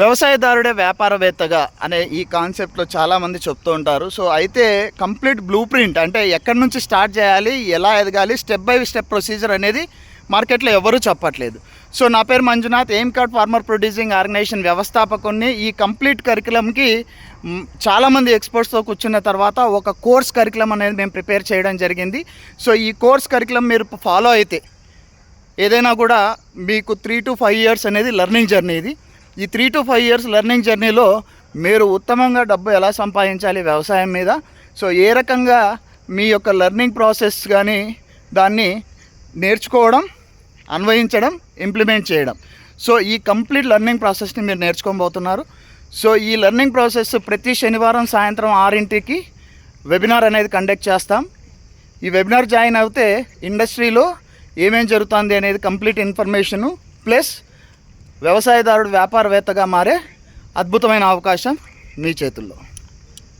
వ్యవసాయదారుడే వ్యాపారవేత్తగా అనే ఈ కాన్సెప్ట్లో చాలామంది చెప్తూ ఉంటారు. సో అయితే కంప్లీట్ బ్లూ ప్రింట్ అంటే ఎక్కడి నుంచి స్టార్ట్ చేయాలి ఎలా ఎదగాలి స్టెప్ బై స్టెప్ ప్రొసీజర్ అనేది మార్కెట్లో ఎవరూ చెప్పట్లేదు. సో నా పేరు Manjunath aim card farmer producing organization వ్యవస్థాపకుని ఈ కంప్లీట్ కరికులంకి చాలామంది ఎక్స్పర్ట్స్తో కూర్చున్న తర్వాత ఒక కోర్స్ కరికులం అనేది మేము ప్రిపేర్ చేయడం జరిగింది. సో ఈ కోర్స్ కరికులం మీరు ఫాలో అయితే ఏదైనా కూడా మీకు త్రీ టు ఫైవ్ ఇయర్స్ అనేది లెర్నింగ్ జర్నీ ఇది. ఈ three to five years learning జర్నీలో మీరు ఉత్తమంగా డబ్బు ఎలా సంపాదించాలి వ్యవసాయం మీద? సో ఏ రకంగా మీ యొక్క లెర్నింగ్ ప్రాసెస్ కానీ దాన్ని నేర్చుకోవడం అన్వయించడం ఇంప్లిమెంట్ చేయడం? సో ఈ కంప్లీట్ లెర్నింగ్ ప్రాసెస్ని మీరు నేర్చుకోబోతున్నారు. సో ఈ లెర్నింగ్ ప్రాసెస్ ప్రతి శనివారం సాయంత్రం ఆరింటికి వెబినార్ అనేది కండక్ట్ చేస్తాం. ఈ వెబినార్ జాయిన్ అయితే ఇండస్ట్రీలో ఏమేం జరుగుతుంది అనేది కంప్లీట్ ఇన్ఫర్మేషను ప్లస్ వ్యవసాయదారుడు వ్యాపారవేత్తగా మారే అద్భుతమైన అవకాశం మీ చేతుల్లో.